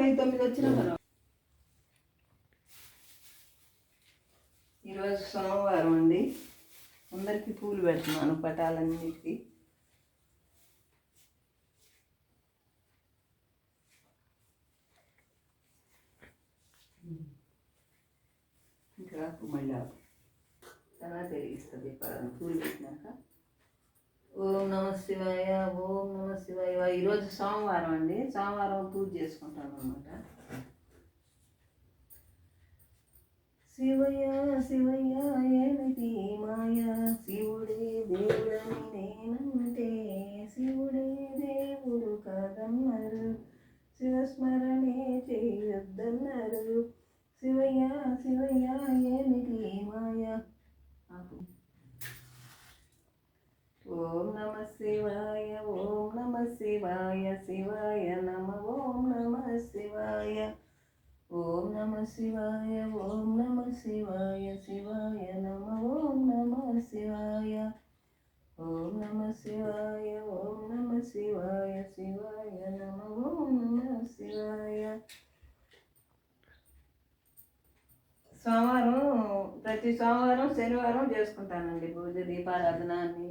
వెయ్యి తొమ్మిది వచ్చినా ఈరోజు సోమవారం అండి. అందరికీ పూలు పెడుతున్నాను పటాలన్నిటికీ. ఇంకా మళ్ళీ. తర్వాత తెలిగిస్తుంది పదం పూలు పెట్టినాక. ఓం నమ శివాయ ఓం ఈరోజు సోమవారం అండి. సోమవారం పూజ చేసుకుంటాం అనమాట శివయ్య శివయ్య ఏమిటి మాయ? శివుడే దేవుడని నేనంటే శివుడే దేవుడు కాదన్నారు. శివస్మరణే చేయొద్దన్నారు. శివయ్య శివయ్య ఏమిటి మాయ? ఓం నమ శివాయ ఓ శివాయ శివాయ నమ ఓం నమ శివాయ. ఓం నమ శివాయ ఓం నమ శివాయ శివాయ నమ ఓం నమ శివాయ. ఓం నమ శివాయ ఓం నమ శివాయ శివాయ నమ ఓం నమ శివాయ. సోమవారం ప్రతి సోమవారం శనివారం చేసుకుంటానండి పూజ దీపారాధనాన్ని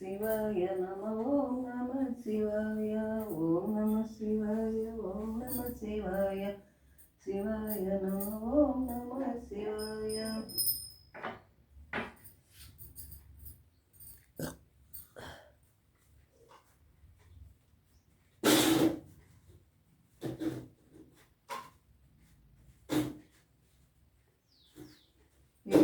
శివాయ నమ ఓం నమ శివాయ ఓం నమ శివాయ ఓం నమ శివాయ శివాయ నమ ఓం నమ శివాయ ఈ